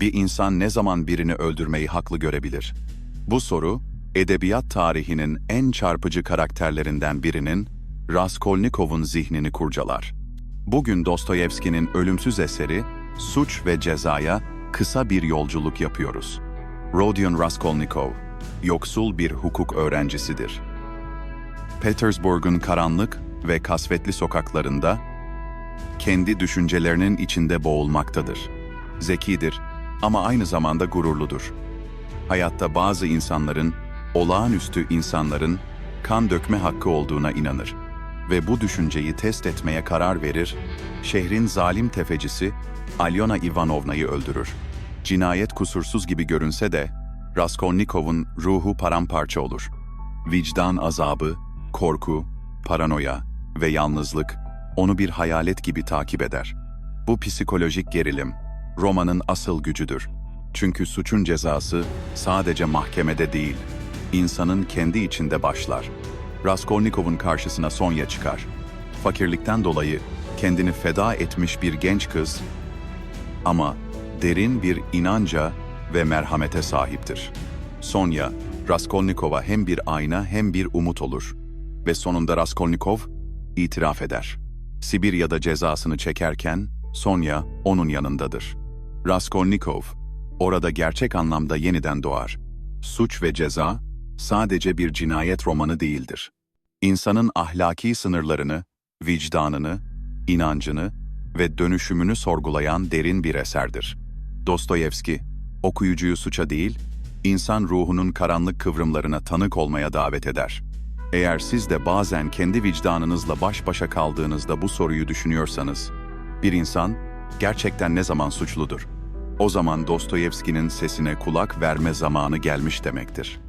Bir insan ne zaman birini öldürmeyi haklı görebilir? Bu soru, edebiyat tarihinin en çarpıcı karakterlerinden birinin, Raskolnikov'un zihnini kurcalar. Bugün Dostoyevski'nin ölümsüz eseri, Suç ve Ceza'ya kısa bir yolculuk yapıyoruz. Rodion Raskolnikov, yoksul bir hukuk öğrencisidir. Petersburg'un karanlık ve kasvetli sokaklarında kendi düşüncelerinin içinde boğulmaktadır. Zekidir ama aynı zamanda gururludur. Hayatta bazı insanların, olağanüstü insanların kan dökme hakkı olduğuna inanır ve bu düşünceyi test etmeye karar verir, şehrin zalim tefecisi Alyona Ivanovna'yı öldürür. Cinayet kusursuz gibi görünse de Raskolnikov'un ruhu paramparça olur. Vicdan azabı, korku, paranoya ve yalnızlık onu bir hayalet gibi takip eder. Bu psikolojik gerilim, romanın asıl gücüdür. Çünkü suçun cezası sadece mahkemede değil, insanın kendi içinde başlar. Raskolnikov'un karşısına Sonya çıkar. Fakirlikten dolayı kendini feda etmiş bir genç kız ama derin bir inanca ve merhamete sahiptir. Sonya, Raskolnikov'a hem bir ayna hem bir umut olur. Ve sonunda Raskolnikov itiraf eder. Sibirya'da cezasını çekerken Sonya onun yanındadır. Raskolnikov orada gerçek anlamda yeniden doğar. Suç ve ceza sadece bir cinayet romanı değildir. İnsanın ahlaki sınırlarını, vicdanını, inancını ve dönüşümünü sorgulayan derin bir eserdir. Dostoyevski, okuyucuyu suça değil, insan ruhunun karanlık kıvrımlarına tanık olmaya davet eder. Eğer siz de bazen kendi vicdanınızla baş başa kaldığınızda bu soruyu düşünüyorsanız, bir insan gerçekten ne zaman suçludur? O zaman Dostoyevski'nin sesine kulak verme zamanı gelmiş demektir.